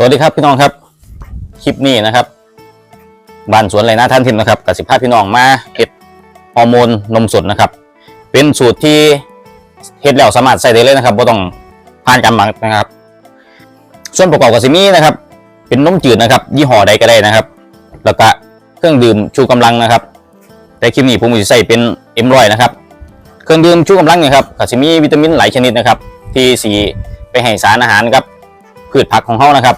สวัสดีครับพี่น้องครับ คลิปนี้นะครับบ้านสวนไรนาท่านทิมนะครับกับสิบภาพพี่น้องมาเห็ดฮอร์โมนนมสดนะครับ เป็นสูตรที่เฮ็ดแล้วสามารถใส่ได้เลยนะครับไม่ต้องผ่านการหมักนะครับ ส่วนประกอบกับซิมีนะครับ เป็นนมจืดนะครับ ยี่ห้อใดก็ได้นะครับ แล้วก็เครื่องดื่มชูกำลังนะครับ แต่คลิปนี้ผมจะใส่เป็นเอ็มรอยนะครับ เครื่องดื่มชูกำลังเนี่ยครับก็จะมีวิตามินหลายชนิดนะครับ ที่สีไปให้สารอาหารกับพืชผักของเขานะครับ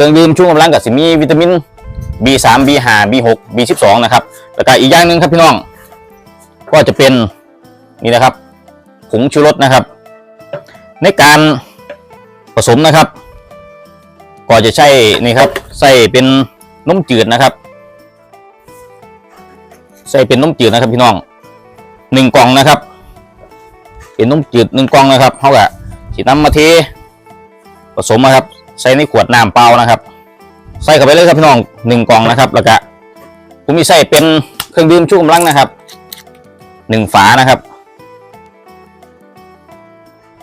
เครื่องดื่มชูกำลังก็จะมีวิตามิน B3 B5 B6 B12 นะครับแล้วก็อีกอย่างหนึ่งครับพี่น้อง ก็จะเป็นนี่นะครับผงชูรสนะครับ ในการผสมนะครับ ก็จะใช้นี่ครับใส่เป็นนมจืดนะครับ ใส่เป็นนมจืดนะครับพี่น้องหนึ่งกล่องนะครับ เป็นนมจืดหนึ่งกล่องนะครับเขากะฉีดน้ำมาเทผสมนะครับ ใส่ในขวดน้ำเปล่านะครับ ใส่เข้าไปเลยครับพี่น้องหนึ่งกล่องนะครับ แล้วก็ผมมีใส่เป็นเครื่องดื่มชูกำลังนะครับหนึ่งฝานะครับ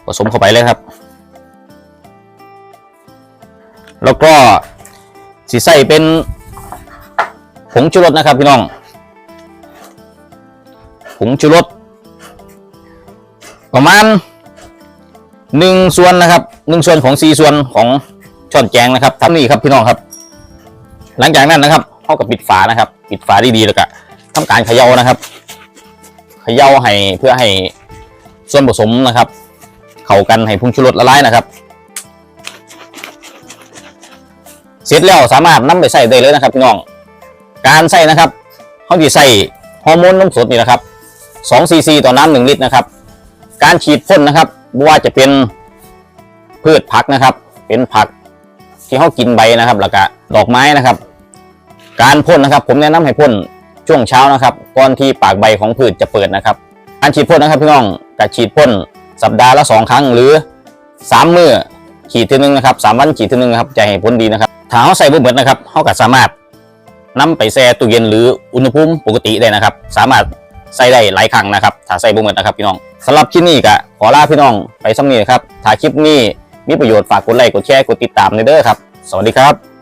ผสมเข้าไปเลยครับ แล้วก็สีใส่เป็นผงชูรสนะครับพี่น้องผงชูรสประมาณหนึ่งส่วนนะครับหนึ่งส่วนของสี่ส่วนของ ช้อนแกงนะครับทำนี่ครับพี่น้องครับ หลังจากนั้นนะครับเขากับปิดฝานะครับ ปิดฝาดีๆแล้วก็ทำการเขย่านะครับ เขย่าให้เพื่อให้ส่วนผสมนะครับ เข้ากันให้ผงชูรสละลายนะครับ เสร็จแล้วสามารถนำไปใส่ได้เลยนะครับพี่น้อง การใส่นะครับเขาจะใส่ฮอร์โมนนมสดนี่นะครับ2ซีซีต่อน้ำหนึ่งลิตรนะครับ การฉีดพ่นนะครับบ่ว่าจะเป็นพืชผักนะครับ เป็นผัก ที่เขากินใบนะครับแล้วก็ดอกไม้นะครับ การพ่นนะครับ ผมแนะนำให้พ่นช่วงเช้านะครับก่อนที่ปากใบของพืชจะเปิดนะครับ การฉีดพ่นนะครับพี่น้องจะฉีดพ่นสัปดาห์ละสองครั้งหรือสามมื้อฉีดทีนึงนะครับสามวันฉีดทีนึงนะครับจะให้ผลดีนะครับถ้าเขาใส่บ่เหมือนนะครับเขาก็สามารถนำไปแช่ตู้เย็นหรืออุณหภูมิปกติได้นะครับ สามารถใส่ได้หลายครั้งนะครับ ถ้าใส่บ่เหมือนนะครับพี่น้องสำหรับคลิปนี้ก็ขอลาพี่น้องไปสักนี้ครับถ้าคลิปนี้ มีประโยชน์ฝากกดไลค์กดแชร์กดติดตามในเด้อครับ สวัสดีครับ